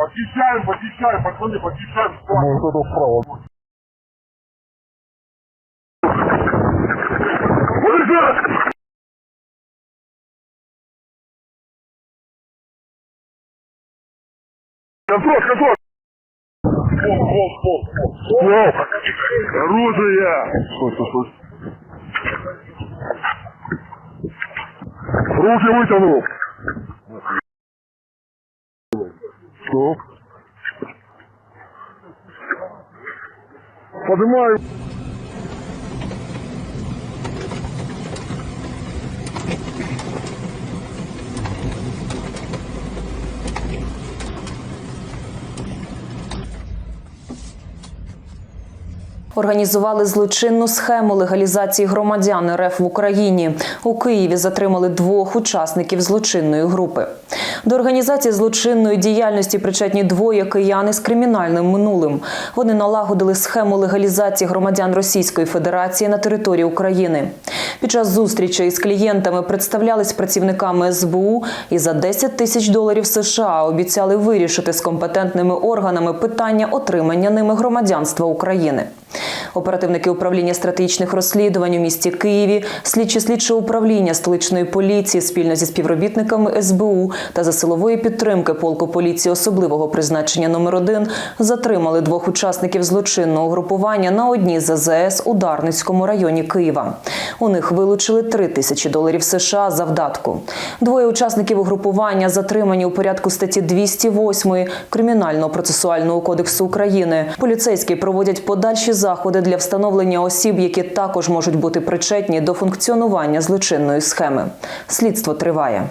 Подъезжаем, подъезжаем, пацаны, подъезжаем. Ну, вот это вправо. Контроль, контроль. Пол, пол, пол, пол. Стоп! Оружие! Стой, стой, стой. Руки вытянул. Поднимаю. Організували злочинну схему легалізації громадян РФ в Україні. У Києві затримали двох учасників злочинної групи. До організації злочинної діяльності причетні двоє кияни з кримінальним минулим. Вони налагодили схему легалізації громадян Російської Федерації на території України. Під час зустрічі із клієнтами представлялись працівниками СБУ і за 10 тисяч доларів США обіцяли вирішити з компетентними органами питання отримання ними громадянства України. Оперативники управління стратегічних розслідувань у місті Києві, слідчі слідчого управління столичної поліції спільно зі співробітниками СБУ та за силової підтримки полку поліції особливого призначення номер 1 затримали двох учасників злочинного групування на одній з АЗС у Дарницькому районі Києва. У них вилучили 3 тисячі доларів США за вдатку. Двоє учасників угрупування затримані у порядку статті 208 Кримінального процесуального кодексу України. Поліцейські проводять подальші заходи для встановлення осіб, які також можуть бути причетні до функціонування злочинної схеми. Слідство триває.